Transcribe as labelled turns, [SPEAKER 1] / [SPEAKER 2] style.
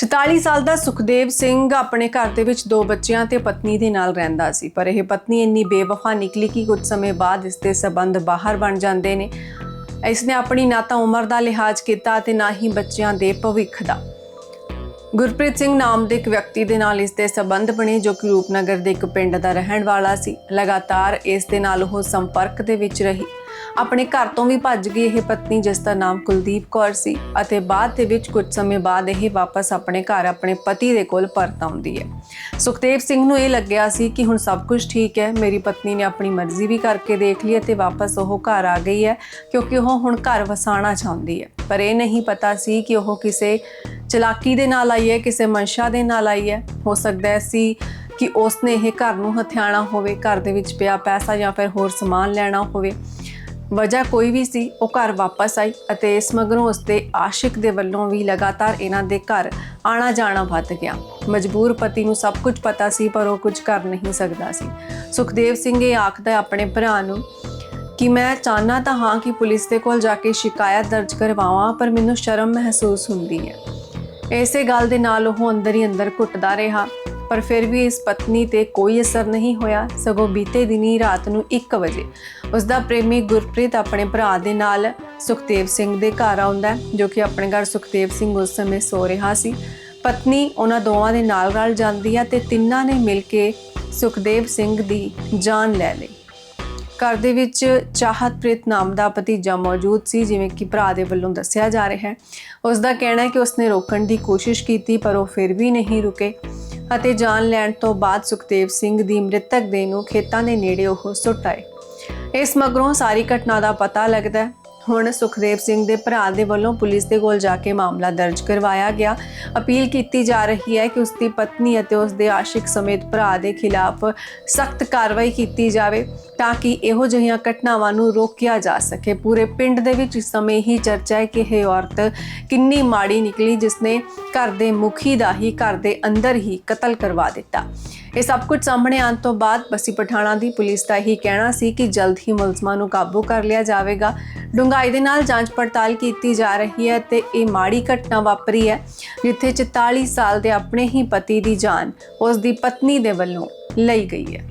[SPEAKER 1] 44 ਸਾਲ ਦਾ ਸੁਖਦੇਵ ਸਿੰਘ ਆਪਣੇ ਘਰ ਦੇ ਵਿੱਚ ਦੋ ਬੱਚਿਆਂ ਤੇ ਪਤਨੀ ਦੇ ਨਾਲ ਰਹਿੰਦਾ ਸੀ, ਪਰ ਇਹ ਪਤਨੀ ਇੰਨੀ ਬੇਵਫਾ ਨਿਕਲੀ ਕਿ ਕੁਝ ਸਮੇਂ ਬਾਅਦ ਇਸ ਦੇ ਸਬੰਧ ਬਾਹਰ ਬਣ ਜਾਂਦੇ ਨੇ। ਇਸ ਨੇ ਆਪਣੀ ਨਾ ਤਾਂ ਉਮਰ ਦਾ ਲਿਹਾਜ਼ ਕੀਤਾ ਤੇ ਨਾ ਹੀ ਬੱਚਿਆਂ ਦੇ ਭਵਿੱਖ ਦਾ। ਗੁਰਪ੍ਰੀਤ ਸਿੰਘ ਨਾਮ ਦੇ ਇੱਕ ਵਿਅਕਤੀ ਦੇ ਨਾਲ ਇਸ ਦੇ ਸਬੰਧ ਬਣੇ ਜੋ ਕਿ ਰੂਪਨਗਰ ਦੇ ਇੱਕ ਪਿੰਡ ਦਾ ਰਹਿਣ ਵਾਲਾ ਸੀ। ਲਗਾਤਾਰ ਇਸ ਦੇ ਨਾਲ ਉਹ ਸੰਪਰਕ ਦੇ ਵਿੱਚ ਰਹੀ। ਆਪਣੇ ਘਰ ਤੋਂ ਵੀ ਭੱਜ ਗਈ ਇਹ ਪਤਨੀ, ਜਿਸ ਦਾ ਨਾਮ ਕੁਲਦੀਪ ਕੌਰ ਸੀ ਅਤੇ ਬਾਅਦ ਦੇ ਵਿੱਚ ਕੁਝ ਸਮੇਂ ਬਾਅਦ ਇਹ ਵਾਪਸ ਆਪਣੇ ਘਰ ਆਪਣੇ ਪਤੀ ਦੇ ਕੋਲ ਪਰਤ ਆਉਂਦੀ ਹੈ। ਸੁਖਦੇਵ ਸਿੰਘ ਨੂੰ ਇਹ ਲੱਗਿਆ ਸੀ ਕਿ ਹੁਣ ਸਭ ਕੁਝ ਠੀਕ ਹੈ, ਮੇਰੀ ਪਤਨੀ ਨੇ ਆਪਣੀ ਮਰਜ਼ੀ ਵੀ ਕਰਕੇ ਦੇਖ ਲਈ ਅਤੇ ਵਾਪਸ ਉਹ ਘਰ ਆ ਗਈ ਹੈ ਕਿਉਂਕਿ ਉਹ ਹੁਣ ਘਰ ਵਸਾਣਾ ਚਾਹੁੰਦੀ ਹੈ। ਪਰ ਇਹ ਨਹੀਂ ਪਤਾ ਸੀ ਕਿ ਉਹ ਕਿਸੇ ਚਲਾਕੀ ਦੇ ਨਾਲ ਆਈ ਹੈ, ਕਿਸੇ ਮਨਸ਼ਾ ਦੇ ਨਾਲ ਆਈ ਹੈ। ਹੋ ਸਕਦਾ ਹੈ ਸੀ ਕਿ ਉਸਨੇ ਇਹ ਘਰ ਨੂੰ ਹਥਿਆਣਾ ਹੋਵੇ, ਘਰ ਦੇ ਵਿੱਚ ਪਿਆ ਪੈਸਾ ਜਾਂ ਫਿਰ ਹੋਰ ਸਮਾਨ ਲੈਣਾ ਹੋਵੇ। ਵਜ੍ਹਾ ਕੋਈ ਵੀ ਸੀ, ਉਹ ਘਰ ਵਾਪਸ ਆਈ ਅਤੇ ਇਸ ਮਗਰੋਂ ਉਸਦੇ ਆਸ਼ਿਕ ਦੇ ਵੱਲੋਂ ਵੀ ਲਗਾਤਾਰ ਇਹਨਾਂ ਦੇ ਘਰ ਆਣਾ ਜਾਣਾ ਵੱਧ ਗਿਆ। ਮਜਬੂਰ ਪਤੀ ਨੂੰ ਸਭ ਕੁਝ ਪਤਾ ਸੀ, ਪਰ ਉਹ ਕੁਝ ਕਰ ਨਹੀਂ ਸਕਦਾ ਸੀ। ਸੁਖਦੇਵ ਸਿੰਘ ਇਹ ਆਖਦਾ ਆਪਣੇ ਭਰਾ ਨੂੰ ਕਿ ਮੈਂ ਚਾਹਨਾ ਤਾਂ ਹਾਂ ਕਿ ਪੁਲਿਸ ਦੇ ਕੋਲ ਜਾ ਕੇ ਸ਼ਿਕਾਇਤ ਦਰਜ ਕਰਵਾਵਾਂ, ਪਰ ਮੈਨੂੰ ਸ਼ਰਮ ਮਹਿਸੂਸ ਹੁੰਦੀ ਹੈ। ਇਸੇ ਗੱਲ ਦੇ ਨਾਲ ਉਹ ਅੰਦਰ ਹੀ ਅੰਦਰ ਘੁੱਟਦਾ ਰਿਹਾ। ਪਰ ਫਿਰ ਵੀ ਇਸ ਪਤਨੀ ਤੇ ਕੋਈ ਅਸਰ ਨਹੀਂ ਹੋਇਆ। ਸਗੋਂ ਬੀਤੇ ਦਿਨੀ ਰਾਤ ਨੂੰ 1 ਵਜੇ ਉਸ ਦਾ ਪ੍ਰੇਮੀ ਗੁਰਪ੍ਰੀਤ ਆਪਣੇ ਭਰਾ ਦੇ ਨਾਲ ਸੁਖਦੇਵ ਸਿੰਘ ਦੇ ਘਰ ਆਉਂਦਾ, ਜੋ ਕਿ ਆਪਣੇ ਘਰ ਸੁਖਦੇਵ ਸਿੰਘ ਉਸ ਸਮੇਂ ਸੋ ਰਿਹਾ ਸੀ। ਪਤਨੀ ਉਹਨਾਂ ਦੋਵਾਂ ਦੇ ਨਾਲ ਰਲ ਜਾਂਦੀ ਹੈ ਤੇ ਤਿੰਨਾਂ ਨੇ ਮਿਲ ਕੇ ਸੁਖਦੇਵ ਸਿੰਘ ਦੀ ਜਾਨ ਲੈ ਲਈ। ਘਰ ਦੇ ਵਿੱਚ ਚਾਹਤਪ੍ਰੀਤ ਨਾਮ ਦਾ ਭਤੀਜਾ ਮੌਜੂਦ ਸੀ, ਜਿਵੇਂ ਕਿ ਭਰਾ ਦੇ ਵੱਲੋਂ ਦੱਸਿਆ ਜਾ ਰਿਹਾ ਹੈ। ਉਸ ਦਾ ਕਹਿਣਾ ਹੈ ਕਿ ਉਸਨੇ ਰੋਕਣ ਦੀ ਕੋਸ਼ਿਸ਼ ਕੀਤੀ, ਪਰ ਉਹ ਫਿਰ ਵੀ ਨਹੀਂ ਰੁਕੇ ਅਤੇ ਜਾਨ ਲੈਣ ਤੋਂ ਬਾਅਦ ਸੁਖਦੇਵ ਸਿੰਘ ਦੀ ਮ੍ਰਿਤਕ ਦੇਹ ਨੂੰ ਖੇਤਾਂ ਦੇ ਨੇੜੇ ਉਹ ਸੁੱਟ ਆਏ। ਇਸ ਮਗਰੋਂ ਸਾਰੀ ਘਟਨਾ ਦਾ ਪਤਾ ਲੱਗਦਾ ਹੈ ਹੁਣ ਸੁਖਦੇਵ ਸਿੰਘ ਦੇ ਭਰਾ ਦੇ ਵੱਲੋਂ ਪੁਲਿਸ ਦੇ ਕੋਲ ਜਾ ਕੇ ਮਾਮਲਾ ਦਰਜ ਕਰਵਾਇਆ ਗਿਆ। ਅਪੀਲ ਕੀਤੀ ਜਾ ਰਹੀ ਹੈ ਕਿ ਉਸ ਦੀ ਪਤਨੀ ਅਤੇ ਉਸ ਦੇ ਆਸ਼ਿਕ ਸਮੇਤ ਭਰਾ ਦੇ ਖਿਲਾਫ ਸਖਤ ਕਾਰਵਾਈ ਕੀਤੀ ਜਾਵੇ ਤਾਂ ਕਿ ਇਹੋ ਜਿਹੀਆਂ ਘਟਨਾਵਾਂ ਨੂੰ ਰੋਕਿਆ ਜਾ ਸਕੇ। ਪੂਰੇ ਪਿੰਡ ਦੇ ਵਿੱਚ ਇਸ ਸਮੇਂ ਹੀ ਚਰਚਾ ਹੈ ਕਿ ਇਹ ਔਰਤ ਕਿੰਨੀ ਮਾੜੀ ਨਿਕਲੀ, ਜਿਸਨੇ ਘਰ ਦੇ ਮੁਖੀ ਦਾ ਹੀ ਘਰ ਦੇ ਅੰਦਰ ਹੀ ਕਤਲ ਕਰਵਾ ਦਿੱਤਾ। ਇਹ ਸਭ ਕੁਝ ਸਾਹਮਣੇ ਆਉਣ ਤੋਂ ਬਾਅਦ ਬੱਸੀ ਪਠਾਣਾ ਦੀ ਪੁਲਿਸ ਦਾ ਹੀ ਕਹਿਣਾ ਸੀ ਕਿ ਜਲਦ ਹੀ ਮੁਲਜ਼ਮਾਂ ਨੂੰ ਕਾਬੂ ਕਰ ਲਿਆ ਜਾਵੇਗਾ। ਡੂੰਘਾਈ ਦੇ ਨਾਲ ਜਾਂਚ ਪੜਤਾਲ ਕੀਤੀ ਜਾ ਰਹੀ ਹੈ ਤੇ ਇਹ ਮਾੜੀ ਘਟਨਾ ਵਾਪਰੀ ਹੈ, ਜਿੱਥੇ 44 ਸਾਲ ਦੇ ਆਪਣੇ ਹੀ ਪਤੀ ਦੀ ਜਾਨ ਉਸ ਦੀ ਪਤਨੀ ਦੇ ਵੱਲੋਂ ਲਈ ਗਈ ਹੈ।